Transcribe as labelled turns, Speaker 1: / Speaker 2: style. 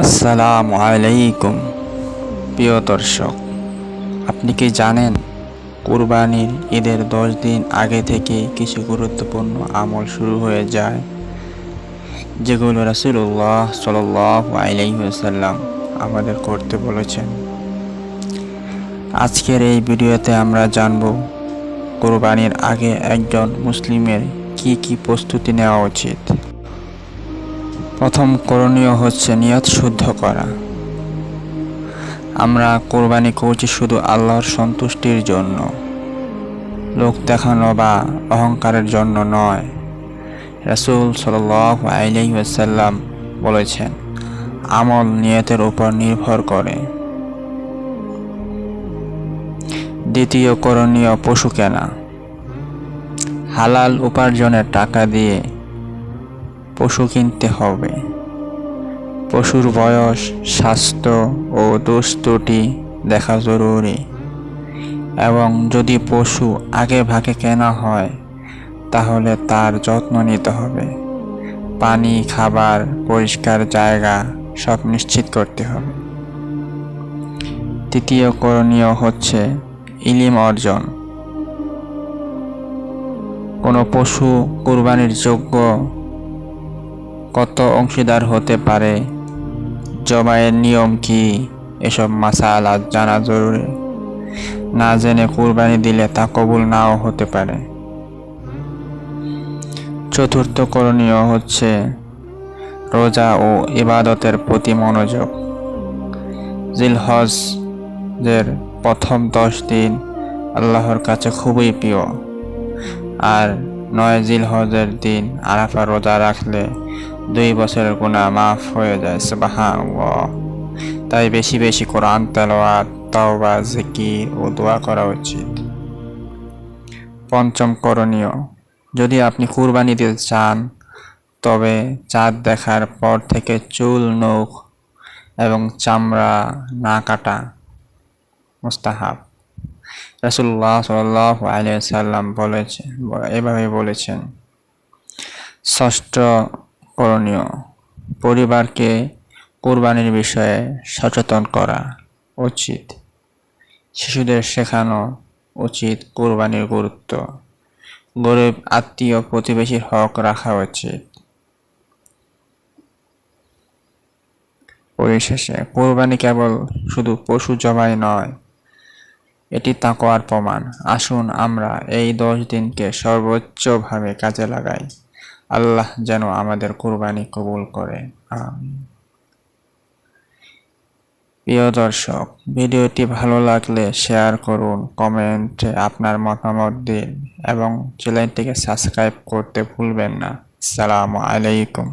Speaker 1: আসসালামু আলাইকুম। প্রিয় দর্শক, আপনি কি জানেন, কুরবানির ঈদের দশ দিন আগে থেকে কিছু গুরুত্বপূর্ণ আমল শুরু হয়ে যায়, যেগুলো রাসুল্লাহ সাল্লাহ আলাইসাল্লাম আমাদের করতে বলেছেন। আজকের এই ভিডিওতে আমরা জানব, কোরবানির আগে একজন মুসলিমের কি কি প্রস্তুতি নেওয়া উচিত। প্রথম করণীয় হচ্ছে নিয়ত শুদ্ধ করা। আমরা কোরবানি করছি শুধু আল্লাহর সন্তুষ্টির জন্য। লোক দেখানো বা অহংকারের জন্য নয়। রাসুল সাল আলাইসাল্লাম বলেছেন, আমল নিয়তের উপর নির্ভর করে। দ্বিতীয় করণীয় পশু কেনা। হালাল উপার্জনের টাকা দিয়ে পশু কিনতে হবে। পশুর বয়স, স্বাস্থ্য ও দোষ ত্রুটি দেখা জরুরি। এবং যদি পশু আগে ভাগে কেনা হয়, তাহলে তার যত্ন নিতে হবে। পানি, খাবার, পরিষ্কার জায়গা সব নিশ্চিত করতে হবে। তৃতীয় করণীয় হচ্ছে ইলিম অর্জন। কোনো পশু কোরবানির যোগ্য কত অংশীদার হতে পারে? জবাইয়ের নিয়ম কি? এসব মাসালা জানা জরুরি। না জেনে কুরবানি দিলে তা কবুল নাও হতে পারে। চতুর্থ করণীয় হচ্ছে রোজা ও ইবাদতের প্রতি মনোযোগ। জিলহজের প্রথম দশ দিন আল্লাহর কাছে খুবই প্রিয়। আর নয় জিলহজের দিন আরাফা রোজা রাখলে দুই বছরের গুণা মাফ হয়ে যায় সুবাহান তাই বেশি বেশি কোরআন তেলোয়াত তওবা, জিকির ও দোয়া করা উচিত। পঞ্চম করণীয়, যদি আপনি কুরবানি দিতে চান, তবে চাঁদ দেখার পর থেকে চুল, নখ এবং চামড়া না কাটা মুস্তাহাব। রাসুল্লাহ সাল্লাহ আলিয়া সাল্লাম বলেছেন, এভাবে বলেছেন, ষষ্ঠ করণীয়। পরিবারকে কোরবানির বিষয়ে সচেতন করা উচিত। শিশুদের শেখানো উচিত কোরবানির গুরুত্ব। গরিব, আত্মীয়, প্রতিবেশীর হক রাখা উচিত। পরিশেষে, কোরবানি কেবল শুধু পশু জবাই নয়, এটি তাকোয়ার প্রমাণ। আসুন আমরা এই দশ দিনকে সর্বোচ্চভাবে কাজে লাগাই। আল্লাহ যেন আমাদের কোরবানি কবুল করে। প্রিয় দর্শক, ভিডিওটি ভালো লাগলে শেয়ার করুন, কমেন্টে আপনার মতামত দিন এবং চ্যানেলটিকে সাবস্ক্রাইব করতে ভুলবেন না। সালামু আলাইকুম।